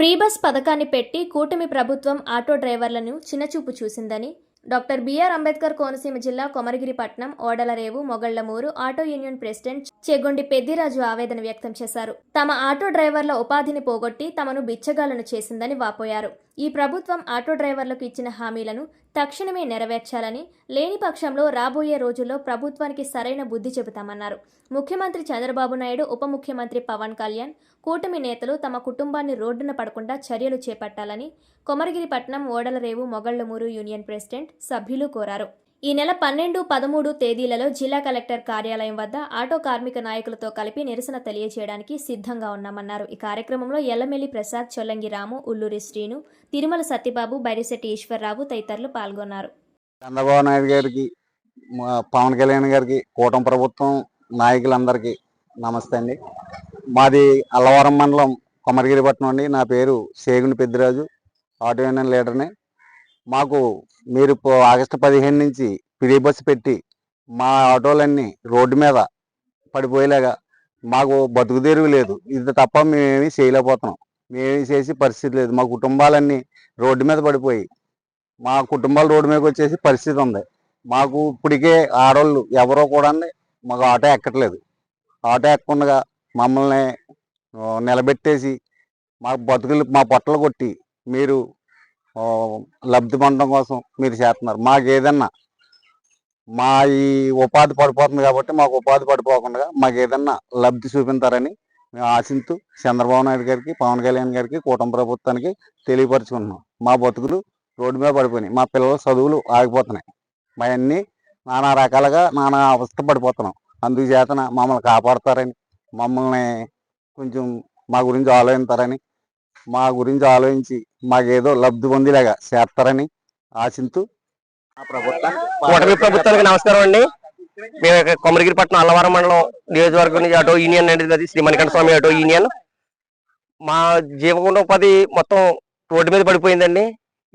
Free bus పథకాన్ని పెట్టి కూటమి ప్రభుత్వం ఆటో డ్రైవర్లను చిన్నచూపు చూసిందని doctor B R Ambedkar Konaseema జిల్లా Komaragiripatnam Odalarevu Mogallamuru auto union president Chegondi Peddiraju ఆవేదన వ్యక్తం చేశారు. తమ ఆటో డ్రైవర్ల ఉపాధిని పోగొట్టి తమను బిచ్చగాలను చేసిందని వాపోయారు. ఈ ప్రభుత్వం ఆటో డ్రైవర్లకు ఇచ్చిన హామీలను తక్షణమే నెరవేర్చాలని లేని పక్షంలో రాబోయే రోజుల్లో ప్రభుత్వానికి సరైన బుద్ధి చెబుతామన్నారు. ముఖ్యమంత్రి చంద్రబాబు నాయుడు ఉప ముఖ్యమంత్రి పవన్ కళ్యాణ్ కూటమి నేతలు తమ కుటుంబాన్ని రోడ్డున పడకుండా చర్యలు చేపట్టాలని కొమరగిరిపట్నం ఓడలరేవు మొగళ్ళమూరు యూనియన్ ప్రెసిడెంట్ సభ్యులు కోరారు. ఈ నెల పన్నెండు పదమూడు తేదీలలో జిల్లా కలెక్టర్ కార్యాలయం వద్ద ఆటో కార్మిక నాయకులతో కలిపి నిరసన తెలియజేయడానికి సిద్ధంగా ఉన్నామన్నారు. ఈ కార్యక్రమంలో ఎల్లమెల్లి ప్రసాద్ చొల్లంగి రాము ఉల్లూరి శ్రీను తిరుమల సత్యబాబు బైరిశెట్టి ఈశ్వరరావు తదితరులు పాల్గొన్నారు. చంద్రబాబు నాయుడు గారికి మా పవన్ కళ్యాణ్ గారికి కూటమి ప్రభుత్వం నాయకులందరికీ నమస్తే అండి. మాది అల్లవరం మండలం కొమరగిరిపట్నం అండి. నా పేరు సేగుని పెద్దిరాజు ఆటో యూనియన్ లీడర్ని. మాకు మీరు ఆగస్టు పదిహేను నుంచి ఫ్రీ బస్సు పెట్టి మా ఆటోలన్నీ రోడ్డు మీద పడిపోయేలాగా మాకు బతుకు తెరువు లేదు. ఇది తప్ప మేమేమి చేయలేకపోతున్నాం. మేమేమి చేసి పరిస్థితి లేదు. మా కుటుంబాలన్నీ రోడ్డు మీద పడిపోయి మా కుటుంబాలు రోడ్డు మీదకి వచ్చేసి పరిస్థితి ఉంది. మాకు ఇప్పటికే ఆడవాళ్ళు ఎవరో కూడా మాకు ఆటో ఎక్కట్లేదు. ఆటో ఎక్కకుండా మమ్మల్ని నిలబెట్టేసి మా బతుకులు మా పొట్టలు కొట్టి మీరు లబ్ధి పొందడం కోసం మీరు చేస్తున్నారు. మాకు ఏదన్నా మా ఈ ఉపాధి పడిపోతుంది కాబట్టి మాకు ఉపాధి పడిపోకుండా మాకు ఏదన్నా లబ్ధి చూపించారని మేము ఆశిస్తూ చంద్రబాబు నాయుడు గారికి పవన్ కళ్యాణ్ గారికి కూటమి ప్రభుత్వానికి తెలియపరుచుకుంటున్నాం. మా బతుకులు రోడ్డు మీద పడిపోయినాయి. మా పిల్లల చదువులు ఆగిపోతున్నాయి. మా అన్ని నానా రకాలుగా నానా అవస్థ పడిపోతున్నాం. అందుచేతన మమ్మల్ని కాపాడతారని మమ్మల్ని కొంచెం మా గురించి ఆలోచిస్తారని మా గురించి ఆలోచించి మాకేదో లబ్ధి పొందేలాగా చేస్తారని ఆశిస్తూ ఆ ప్రభుత్వానికి కూటమి ప్రభుత్వానికి నమస్కారం అండి. మేము ఇక్కడ కొమరగిరిపట్నం అల్లవరం మండలం నియోజకవర్గం నుంచి ఆటో యూనియన్ అనేది అది శ్రీ మణికంఠ స్వామి ఆటో యూనియన్. మా జీవనోపాధి మొత్తం రోడ్డు మీద పడిపోయిందండి.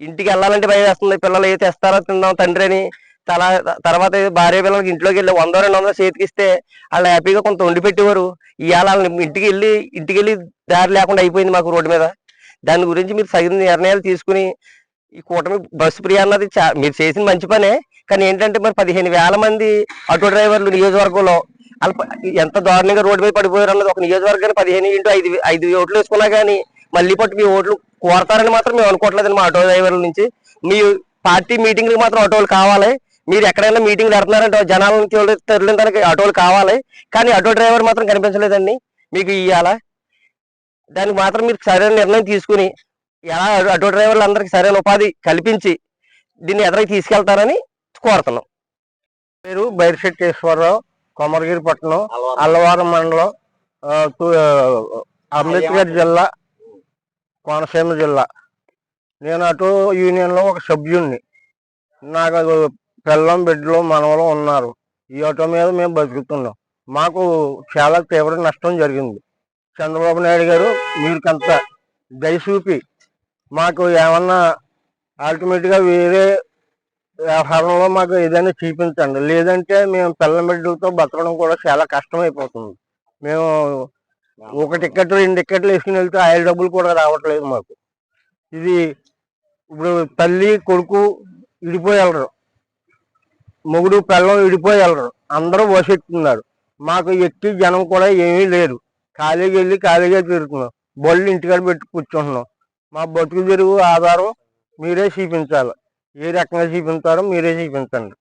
ఇంటికి వెళ్ళాలంటే భయం వేస్తుంది. పిల్లలు ఏ తెస్తారో తిందాం తండ్రి అని తల తర్వాత భార్య పిల్లలకి ఇంట్లోకి వెళ్ళి వంద రెండు వందలు చేతికిస్తే వాళ్ళు హ్యాపీగా కొంత వండి పెట్టేవారు. ఇవాళ వాళ్ళని ఇంటికి వెళ్ళి ఇంటికి వెళ్ళి దారి లేకుండా అయిపోయింది మాకు రోడ్డు మీద. దాని గురించి మీరు తగిన నిర్ణయాలు తీసుకుని ఈ కూటమి బస్సు ప్రియా అన్నది చా- మీరు చేసిన మంచి పనే. కానీ ఏంటంటే మరి పదిహేను వేల మంది ఆటో డ్రైవర్లు నియోజకవర్గంలో ఎంత దారుణంగా రోడ్డు మీద పడిపోయారు అన్నది ఒక నియోజకవర్గాన్ని పదిహేను ఇంటూ ఐదు ఐదు ఓట్లు వేసుకున్నా కానీ మళ్ళీ పట్టు మీ ఓట్లు కోరతారని మాత్రం మేము అనుకోవట్లేదండి మా ఆటో డ్రైవర్ల నుంచి. మీ పార్టీ మీటింగ్లకు మాత్రం ఆటోలు కావాలి. మీరు ఎక్కడైనా మీటింగ్ పెడుతున్నారంటే జనాలకి తరలి- తనకి ఆటోలు కావాలి కానీ ఆటో డ్రైవర్ మాత్రం కనిపించలేదండి. మీకు ఇవ్వాలా దానికి మాత్రం మీరు సరైన నిర్ణయం తీసుకుని ఎలా ఆటో డ్రైవర్లు అందరికి సరైన ఉపాధి కల్పించి దీన్ని ఎదరికి తీసుకెళ్తారని కోరుతున్నాం. పేరు బైరిశెట్టి ఈశ్వరరావు కొమరగిరిపట్నం అల్లవారం మండలం అంబేద్కర్ జిల్లా కోనసీమ జిల్లా. నేను అటు యూనియన్లో ఒక సభ్యుణ్ణి. నాకు పిల్లం బిడ్డలు మనవలు ఉన్నారు. ఈ ఆటో మీద మేము బతుకుతున్నాం. మాకు చాలా తీవ్ర నష్టం జరిగింది. చంద్రబాబు నాయుడు గారు మీరు కంత దయచూపి మాకు ఏమన్నా అల్టిమేట్గా వేరే వ్యవహారంలో మాకు ఏదైనా చూపించండి. లేదంటే మేము పిల్లం బిడ్డలతో బతకడం కూడా చాలా కష్టం అయిపోతుంది మేము ఒక టికెట్ రెండు టికెట్లు వేసుకుని వెళ్తే ఆయిల్ డబ్బులు కూడా రావట్లేదు మాకు. ఇది ఇప్పుడు తల్లి కొడుకు విడిపోయి వెళ్ళరు. మొగుడు పిల్లలు విడిపోయి వెళ్ళరు. అందరూ వసెట్టున్నారు మాకు ఎక్కి జనం కూడా ఏమీ లేరు ఖాళీగా వెళ్ళి ఖాళీగా తిరుగుతున్నాం. బళ్ళు ఇంటికాడ పెట్టి కూర్చుంటున్నాం. మా బతుకు తెరువు ఆధారం మీరే చూపించాలి. ఏ రకంగా చూపించారో మీరే చూపించండి.